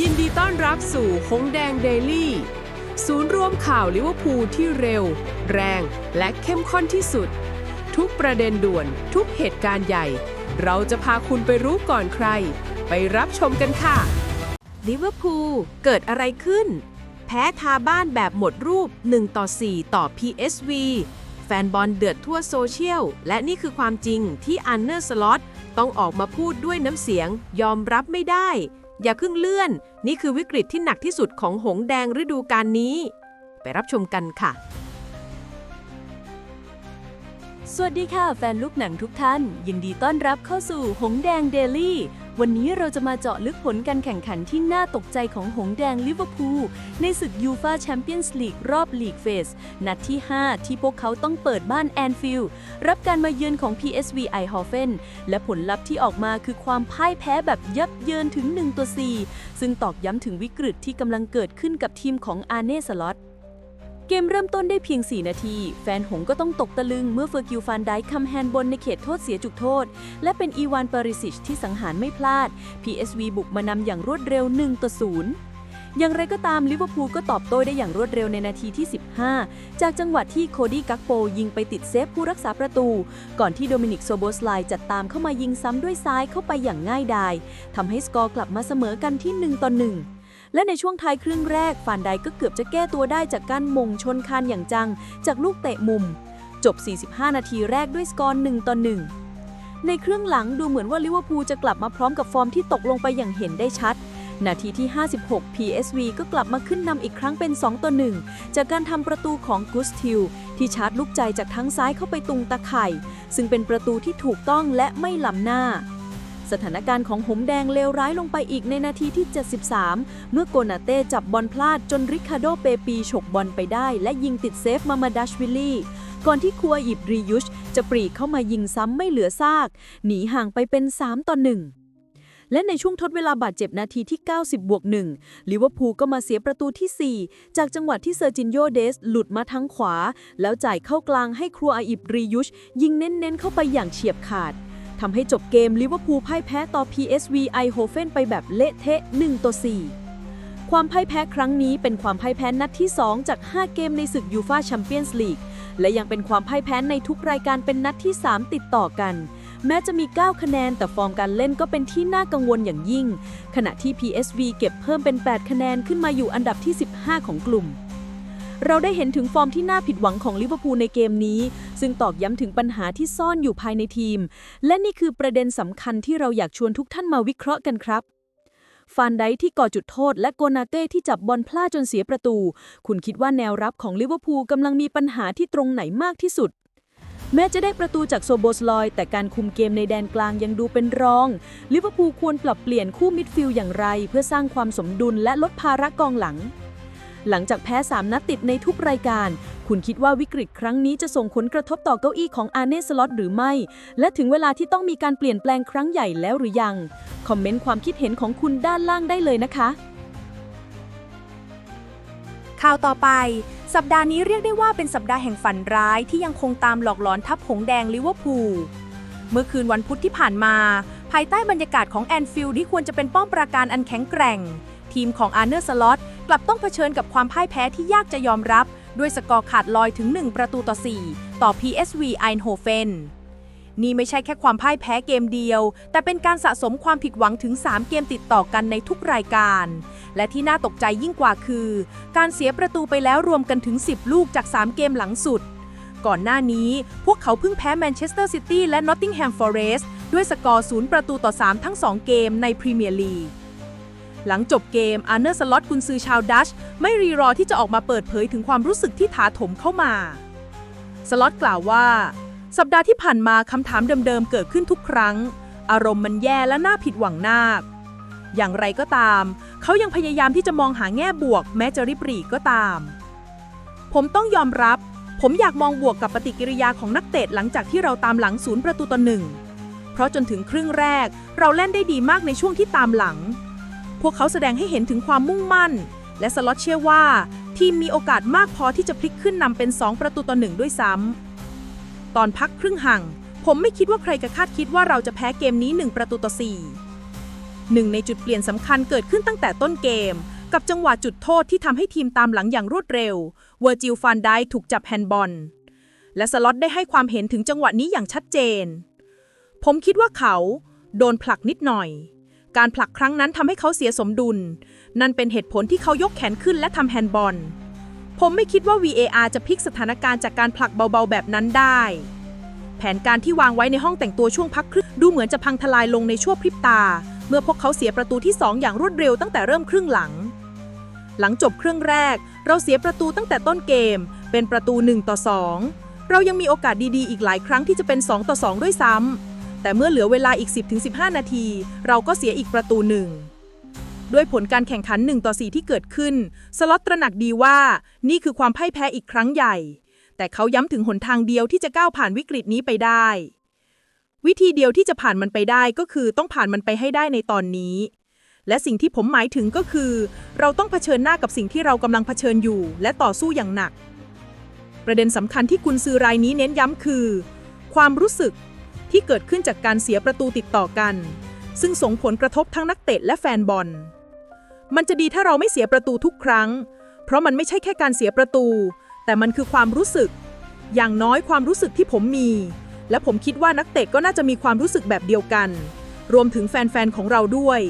ยินดีต้อนรับสู่หงแดงเดลี่ ศูนย์รวมข่าวลิเวอร์พูลที่เร็ว แรงและเข้มข้นที่สุด ทุกประเด็นด่วนทุกเหตุการณ์ใหญ่ เราจะพาคุณไปรู้ก่อนใคร ไปรับชมกันค่ะลิเวอร์พูลเกิดอะไรขึ้น แพ้ทาบ้านแบบหมดรูป 1 ต่อ 4 ต่อ PSV แฟนบอลเดือดทั่วโซเชียล และนี่คือความจริงที่อันเนอร์สล็อตต้องออกมาพูดด้วยน้ำเสียงยอมรับไม่ได้ อย่าเพิ่งเลื่อน นี่คือวิกฤตที่หนักที่สุดของหงแดงฤดูกาลนี้ ไปรับชมกันค่ะ สวัสดีค่ะ แฟนลูกหนังทุกท่าน ยินดีต้อนรับเข้าสู่หงแดงเดลี่ วันนี้เราจะมาเจาะลึกผลการแข่งขันที่น่าตกใจของหงแดงลิเวอร์พูลในศึกยูฟาแชมเปี้ยนส์ลีกรอบลีกเฟส นัดที่ 5 ที่พวกเขาต้องเปิดบ้านแอนฟิลด์รับการมาเยือนของ PSV e i h o f e n และผลลัพธ์ที่ออกมาคือความพ่ายแพ้แบบยับเยินถึง1ตัว4ซึ่งตอกย้ำถึงวิกฤตที่กำลังเกิดขึ้นกับทีมของอาเน่สล็อต เกมเริ่มต้นได้เพียง 4 นาที แฟนหงก็ต้องตกตะลึงเมื่อเฟอร์กิลฟานไดค์คำแฮนบนในเขตโทษเสียจุดโทษ และเป็นอีวานปาริสิชที่สังหารไม่พลาด PSV บุกมานำอย่างรวดเร็ว 1 ต่อ 0 อย่างไรก็ตามลิเวอร์พูลก็ตอบโต้ได้อย่างรวดเร็วในนาทีที่ 15 จากจังหวะที่โคดี้กักโปยิงไปติดเซฟผู้รักษาประตู ก่อนที่โดมินิกโซโบสไลจัดตามเข้ามายิงซ้ำด้วยซ้ายเข้าไปอย่างง่ายดายทำให้สกอร์กลับมาเสมอกันที่1ต่อ1 และในช่วงท้ายครึ่งแรกฟานไดก็เกือบจะแก้ตัวได้จากการมงชนคานอย่างจัง จากลูกเตะมุม จบ 45 นาทีแรกด้วยสกอร์1ต่อ1ในครึ่งหลังดูเหมือนว่าลิเวอร์พูลจะกลับมาพร้อมกับฟอร์มที่ตกลงไปอย่างเห็นได้ชัด นาทีที่ 56 PSV ก็กลับมาขึ้นนำอีกครั้งเป็น 2 ต่อ 1 จากการทำประตูของกุสทิลที่ชาร์จลูกใจจากทั้งซ้ายเข้าไปตุงตะไคร่ซึ่งเป็นประตูที่ถูกต้องและไม่ล้ำหน้า สถานการณ์ของหงแดงเลวร้ายลงไปอีกในนาทีที่ 73 เมื่อโกนาเต้จับบอลพลาดจนริคาโดเปปีฉกบอลไปได้ และยิงติดเซฟมามาดัชวิลลี่ก่อนที่คัวอิบรียุชจะปรีเข้ามายิงซ้ำไม่เหลือซาก หนีห่างไปเป็น 3 ต่อ 1และในช่วงทดเวลาบาดเจ็บนาทีที่ 90 บวก1ลิเวอร์พูลก็มาเสียประตูที่ 4 จากจังหวะที่เซอร์จินโยเดส หลุดมาทั้งขวา แล้วจ่ายเข้ากลางให้ครัวอาอิบรียุชยิงเน้นๆเข้าไปอย่างเฉียบขาด ทำให้จบเกมลิเวอร์พูลพ่ายแพ้ต่อ PSV e i h o f e n ไปแบบเละเทะ1ต่อ4ความพ่ายแพ้ครั้งนี้เป็นความพ่ายแพ้นัดที่ 2 จาก 5 เกมในศึกยูฟาแชมเปี้ยนส์ลีกและยังเป็นความพ่ายแพ้ในทุกรายการเป็นนัดที่ 3 ติดต่อกัน แม้จะมี 9 คะแนน แต่ฟอร์มการเล่นก็เป็นที่น่ากังวลอย่างยิ่ง ขณะที่ PSV เก็บเพิ่มเป็น 8 คะแนนขึ้นมาอยู่อันดับที่ 15 ของกลุ่ม เราได้เห็นถึงฟอร์มที่น่าผิดหวังของลิเวอร์พูลในเกมนี้ ซึ่งตอกย้ำถึงปัญหาที่ซ่อนอยู่ภายในทีม และนี่คือประเด็นสำคัญที่เราอยากชวนทุกท่านมาวิเคราะห์กันครับฟานไดที่ก่อจุดโทษ และโกนาเต้ที่จับบอลพลาดจนเสียประตู คุณคิดว่าแนวรับของลิเวอร์พูลกำลังมีปัญหาที่ตรงไหนมากที่สุด แม้จะได้ประตูจากโซโบสลอย แต่การคุมเกมในแดนกลางยังดูเป็นรอง ลิเวอร์พูลควรปรับเปลี่ยนคู่มิดฟิลด์อย่างไร เพื่อสร้างความสมดุลและลดภาระกองหลัง หลังจากแพ้ 3 นัดติดในทุกรายการ คุณคิดว่าวิกฤตครั้งนี้จะส่งผลกระทบต่อเก้าอี้ของอาร์เนสล็อตหรือไม่ และถึงเวลาที่ต้องมีการเปลี่ยนแปลงครั้งใหญ่แล้วหรือยัง คอมเมนต์ความคิดเห็นของคุณด้านล่างได้เลยนะคะ ข่าวต่อไป สัปดาห์นี้เรียกได้ว่าเป็นสัปดาห์แห่งฝันร้ายที่ยังคงตามหลอกหลอนทัพหงแดงลิเวอร์พูลเมื่อคืนวันพุธที่ผ่านมา ภายใต้บรรยากาศของแอนฟิลด์ที่ควรจะเป็นป้อมปราการอันแข็งแกร่ง ทีมของอาร์เนอร์สล็อต กลับต้องเผชิญกับความพ่ายแพ้ที่ยากจะยอมรับ ด้วยสกอร์ขาดลอยถึง 1 ประตูต่อ 4 ต่อ PSV Eindhoven นี่ไม่ใช่แค่ความพ่ายแพ้เกมเดียว แต่เป็นการสะสมความผิดหวังถึง 3 เกมติดต่อกันในทุกรายการ และที่น่าตกใจยิ่งกว่าคือ การเสียประตูไปแล้วรวมกันถึง 10 ลูกจาก 3 เกมหลังสุด ก่อนหน้านี้พวกเขาเพิ่งแพ้แมนเชสเตอร์ซิตี้และนอตติงแฮมฟอเรสต์ด้วยสกอร์ 0 ประตูต่อ 3 ทั้ง 2 เกมในพรีเมียร์ลีก หลังจบเกมอาร์เนอร์สล็อตกุนซือชาวดัช ไม่รีรอที่จะออกมาเปิดเผยถึงความรู้สึกที่ถาถมเข้ามา สล็อตกล่าวว่า สัปดาห์ที่ผ่านมาคำถามเดิมๆเกิดขึ้นทุกครั้ง อารมณ์มันแย่และน่าผิดหวังนากอย่างไรก็ตาม เขายังพยายามที่จะมองหาแง่บวก แม้จะริบหรี่ก็ตาม ผมต้องยอมรับ ผมอยากมองบวกกับปฏิกิริยาของนักเตะหลังจากที่เราตามหลังศูนย์ประตูต่อหนึ่ง เพราะจนถึงครึ่งแรก เราเล่นได้ดีมากในช่วงที่ตามหลัง พวกเขาแสดงให้เห็นถึงความมุ่งมั่น และสล็อตเชื่อว่า ทีมมีโอกาสมากพอที่จะพลิกขึ้นนำเป็น 2 ประตูต่อหนึ่งด้วยซ้ำตอนพักครึ่งห่างผมไม่คิดว่าใครจะคาดคิดว่าเราจะแพ้เกมนี้ 1 ประตูต่อ4หนึ่งในจุดเปลี่ยนสำคัญเกิดขึ้นตั้งแต่ต้นเกม กับจังหวะจุดโทษที่ทำให้ทีมตามหลังอย่างรวดเร็ว เวอร์จิลฟานไดถูกจับแฮนด์บอล และสล็อตได้ให้ความเห็นถึงจังหวะนี้อย่างชัดเจน ผมคิดว่าเขา โดนผลักนิดหน่อย การผลักครั้งนั้นทำให้เขาเสียสมดุล นั่นเป็นเหตุผลที่เขายกแขนขึ้นและทำแฮนด์บอล ผมไม่คิดว่า VAR จะพลิกสถานการณ์จากการผลักเบาๆแบบนั้นได้ แผนการที่วางไว้ในห้องแต่งตัวช่วงพักครึ่งดูเหมือนจะพังทลายลงในชั่วพริบตา เมื่อพวกเขาเสียประตูที่ 2 อย่างรวดเร็วตั้งแต่เริ่มครึ่งหลัง หลังจบครึ่งแรก เราเสียประตูตั้งแต่ต้นเกม เป็นประตู1ต่อ2เรายังมีโอกาสดีๆ อีกหลายครั้งที่จะเป็น2ต่อ2ด้วยซ้ำ แต่เมื่อเหลือเวลาอีก 10-15 นาที เราก็เสียอีกประตูหนึ่ง ด้วยผลการแข่งขัน 1 ต่อ 4 ที่เกิดขึ้น สล็อตตระหนักดีว่า นี่คือความพ่ายแพ้อีกครั้งใหญ่ แต่เขาย้ำถึงหนทางเดียวที่จะก้าวผ่านวิกฤตนี้ไปได้ วิธีเดียวที่จะผ่านมันไปได้ก็คือต้องผ่านมันไปให้ได้ในตอนนี้ และสิ่งที่ผมหมายถึงก็คือ เราต้องเผชิญหน้ากับสิ่งที่เรากำลังเผชิญอยู่ และต่อสู้อย่างหนัก ประเด็นสำคัญที่กุนซือรายนี้เน้นย้ำคือ ความรู้สึก ที่เกิดขึ้นจากการเสียประตูติดต่อกัน ซึ่งส่งผลกระทบทั้งนักเตะและแฟนบอล มันจะดีถ้าเราไม่เสียประตูทุกครั้ง เพราะมันไม่ใช่แค่การเสียประตู แต่มันคือความรู้สึก อย่างน้อยความรู้สึกที่ผมมี และผมคิดว่านักเตะก็น่าจะมีความรู้สึกแบบเดียวกัน รวมถึงแฟนๆของเราด้วย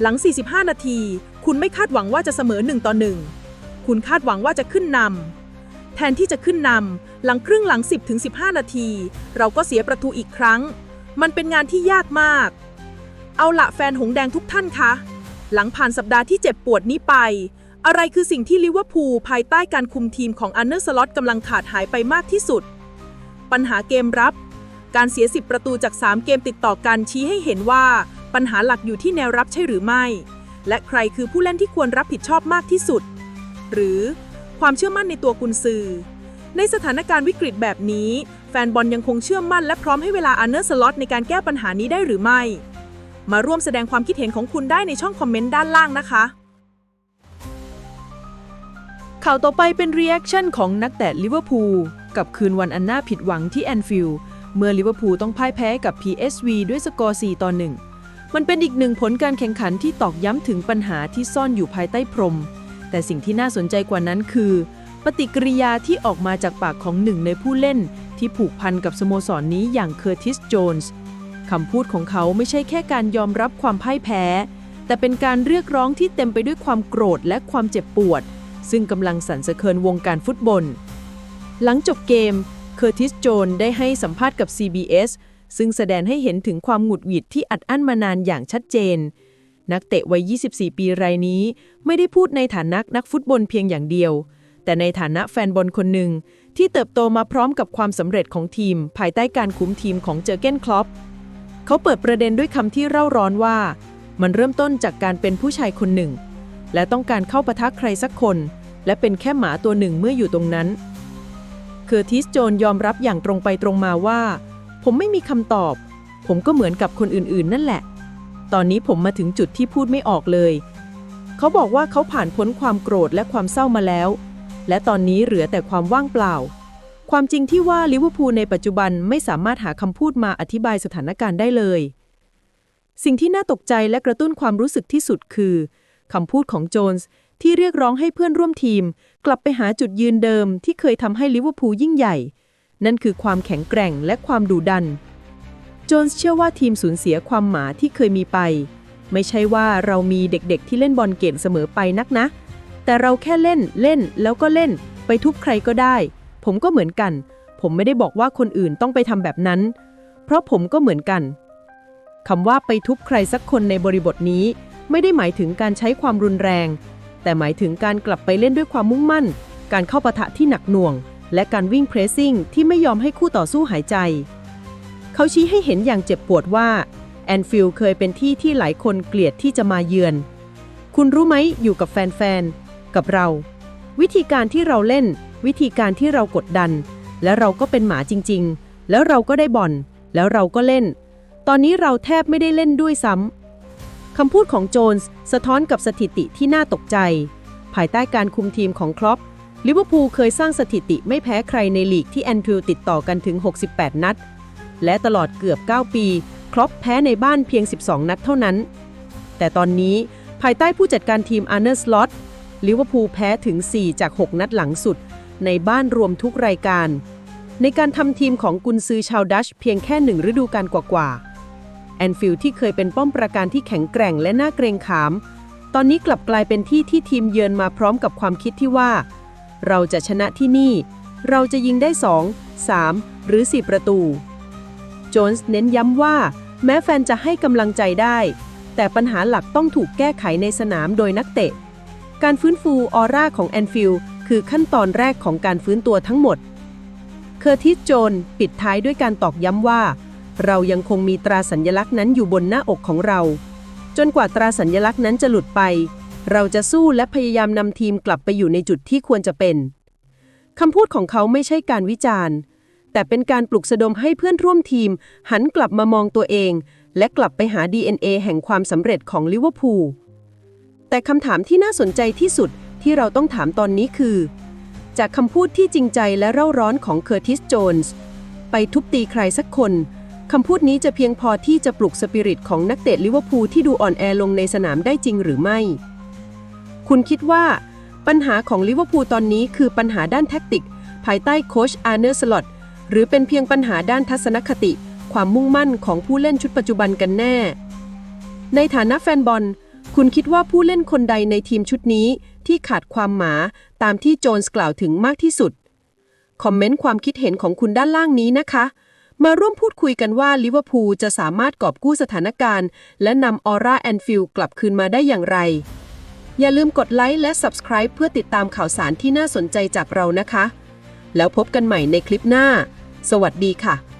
หลัง 45 นาที คุณไม่คาดหวังว่าจะเสมอ1ต่อ1คุณคาดหวังว่าจะขึ้นนำ แทนที่จะขึ้นนำหลังครึ่งหลัง 10-15 นาที เราก็เสียประตูอีกครั้ง มันเป็นงานที่ยากมาก เอาละแฟนหงแดงทุกท่านคะ หลังผ่านสัปดาห์ที่เจ็บปวดนี้ไป อะไรคือสิ่งที่ลิเวอร์พูลภายใต้การคุมทีมของอันเนอร์สล็อตกำลังขาดหายไปมากที่สุด ปัญหาเกมรับ การเสีย 10 ประตูจาก 3 เกมติดต่อกันชี้ให้เห็นว่า ปัญหาหลักอยู่ที่แนวรับใช่หรือไม่ และใครคือผู้เล่นที่ควรรับผิดชอบมากที่สุด หรือ ความเชื่อมั่นในตัวกุนซือ ในสถานการณ์วิกฤตแบบนี้ แฟนบอลยังคงเชื่อมั่นและพร้อมให้เวลาอันเนอร์สล็อตในการแก้ปัญหานี้ได้หรือไม่ มาร่วมแสดงความคิดเห็นของคุณได้ในช่องคอมเมนต์ด้านล่างนะคะ ข่าวต่อไปเป็นรีแอคชั่นของนักเตะลิเวอร์พูลกับคืนวันอันน่าผิดหวังที่แอนฟิลด์เมื่อลิเวอร์พูลต้องพ่ายแพ้กับ PSV ด้วยสกอร์ 4 ต่อ 1 มันเป็นอีกหนึ่งผลการแข่งขันที่ตอกย้ำถึงปัญหาที่ซ่อนอยู่ภายใต้พรม แต่สิ่งที่น่าสนใจกว่านั้นคือ ปฏิกิริยาที่ออกมาจากปากของหนึ่งในผู้เล่น ที่ผูกพันกับสโมสรนนี้อย่างเคอร์ติส โจนส์คำพูดของเขาไม่ใช่แค่การยอมรับความพ่ายแพ้ แต่เป็นการเรียกร้องที่เต็มไปด้วยความโกรธและความเจ็บปวด ซึ่งกำลังสั่นสะเทือนวงการฟุตบอล หลังจบเกม เคอร์ติส โจนได้ให้สัมภาษณ์กับ CBS ซึ่งแสดงให้เห็นถึงความหงุดหงิดที่อัดอั้นมานานอย่างชัดเจน นักเตะวัย 24 ปีรายนี้ ไม่ได้พูดในฐานะนักฟุตบอลเพียงอย่างเดียว แต่ในฐานะแฟนบอลคนหนึ่ง ที่เติบโตมาพร้อมกับความสำเร็จของทีม ภายใต้การคุมทีมของเจอเก้นคลอปเขาเปิดประเด็นด้วยคำที่เร่าร้อนว่า มันเริ่มต้นจากการเป็นผู้ชายคนหนึ่ง และต้องการเข้าปะทะใครสักคน และเป็นแค่หมาตัวหนึ่งเมื่ออยู่ตรงนั้น เคอร์ติสโจนยอมรับอย่างตรงไปตรงมาว่า ผมไม่มีคำตอบ ผมก็เหมือนกับคนอื่นๆ นั่นแหละ ตอนนี้ผมมาถึงจุดที่พูดไม่ออกเลย เขาบอกว่าเขาผ่านพ้นความโกรธและความเศร้ามาแล้ว และตอนนี้เหลือแต่ความว่างเปล่า ความจริงที่ว่าลิเวอร์พูลในปัจจุบันไม่สามารถหาคำพูดมาอธิบายสถานการณ์ได้เลย สิ่งที่น่าตกใจและกระตุ้นความรู้สึกที่สุดคือคำพูดของโจนส์ที่เรียกร้องให้เพื่อนร่วมทีม กลับไปหาจุดยืนเดิมที่เคยทำให้ลิเวอร์พูลยิ่งใหญ่ นั่นคือความแข็งแกร่งและความดุดัน โจนส์เชื่อว่าทีมสูญเสียความหมาที่เคยมีไป ไม่ใช่ว่าเรามีเด็กๆที่เล่นบอลเก่งเสมอไปนักนะ แต่เราแค่เล่นเล่นแล้วก็เล่น ไปทุบใครก็ได้ ผมก็เหมือนกัน ผมไม่ได้บอกว่าคนอื่นต้องไปทำแบบนั้น เพราะผมก็เหมือนกันคำว่าไปทุบใครสักคนในบริบทนี้ ไม่ได้หมายถึงการใช้ความรุนแรง แต่หมายถึงการกลับไปเล่นด้วยความมุ่งมั่น การเข้าปะทะที่หนักหน่วง และการวิ่งเพรสซิ่งที่ไม่ยอมให้คู่ต่อสู้หายใจ เขาชี้ให้เห็นอย่างเจ็บปวดว่าแอนฟิลเคยเป็นที่ที่หลายคนเกลียดที่จะมาเยือน คุณรู้ไหมอยู่กับแฟนๆ กับเรา วิธีการที่เราเล่น วิธีการที่เรากดดัน และเราก็เป็นหมาจริงๆ แล้วเราก็ได้บอลแล้วเราก็เล่น ตอนนี้เราแทบไม่ได้เล่นด้วยซ้ำคำพูดของโจนส์สะท้อนกับสถิติที่น่าตกใจ ภายใต้การคุมทีมของคลอปลิเวอร์พูลเคยสร้างสถิติไม่แพ้ใครในลีกที่แอนฟิลติดต่อกันถึง 68 นัด และตลอดเกือบ 9 ปีคลอปแพ้ในบ้านเพียง 12 นัดเท่านั้น แต่ตอนนี้ภายใต้ผู้จัดการทีมอาร์เนอร์สล็อตลิเวอร์พูลแพ้ถึง 4 จาก 6 นัดหลังสุด ในบ้านรวมทุกรายการ ในการทำทีมของกุนซือชาวดัชเพียงแค่หนึ่งฤดูกาลกว่าๆแอนฟิลด์ที่เคยเป็นป้อมปราการที่แข็งแกร่งและน่าเกรงขาม ตอนนี้กลับกลายเป็นที่ที่ทีมเยือนมาพร้อมกับความคิดที่ว่า เราจะชนะที่นี่ เราจะยิงได้ 2 3 หรือ 4 ประตู โจนส์เน้นย้ำว่า แม้แฟนจะให้กำลังใจได้ แต่ปัญหาหลักต้องถูกแก้ไขในสนามโดยนักเตะ การฟื้นฟูออร่าของแอนฟิลด์คือขั้นตอนแรกของการฟื้นตัวทั้งหมด เคอร์ทิสโจนปิดท้ายด้วยการตอกย้ำว่า เรายังคงมีตราสัญลักษณ์นั้นอยู่บนหน้าอกของเรา จนกว่าตราสัญลักษณ์นั้นจะหลุดไป เราจะสู้และพยายามนำทีมกลับไปอยู่ในจุดที่ควรจะเป็นคำพูดของเขาไม่ใช่การวิจารณ์ แต่เป็นการปลุกสะดมให้เพื่อนร่วมทีม หันกลับมามองตัวเอง และกลับไปหา DNA แห่งความสำเร็จของลิเวอร์พูล แต่คำถามที่น่าสนใจที่สุดที่เราต้องถามตอนนี้คือ จากคำพูดที่จริงใจและเร่าร้อนของเคอร์ติส โจนส์ ไปทุบตีใครสักคนคำพูดนี้จะเพียงพอที่จะปลุกสปิริตของนักเตะลิเวอร์พูลที่ดูอ่อนแอลงในสนามได้จริงหรือไม่ คุณคิดว่าปัญหาของลิเวอร์พูลตอนนี้คือปัญหาด้านแท็กติก ภายใต้โค้ชอาร์เนอร์สลอต หรือเป็นเพียงปัญหาด้านทัศนคติ ความมุ่งมั่นของผู้เล่นชุดปัจจุบันกันแน่ ในฐานะแฟนบอล คุณคิดว่าผู้เล่นคนใดในทีมชุดนี้ที่ขาดความหมาตามที่โจนส์กล่าวถึงมากที่สุด คอมเมนต์ความคิดเห็นของคุณด้านล่างนี้นะคะ มาร่วมพูดคุยกันว่าลิเวอร์พูลจะสามารถกอบกู้สถานการณ์ และนำออร่าแอนฟิลกลับคืนมาได้อย่างไร อย่าลืมกดไลค์และ Subscribe เพื่อติดตามข่าวสารที่น่าสนใจจากเรานะคะ แล้วพบกันใหม่ในคลิปหน้า สวัสดีค่ะ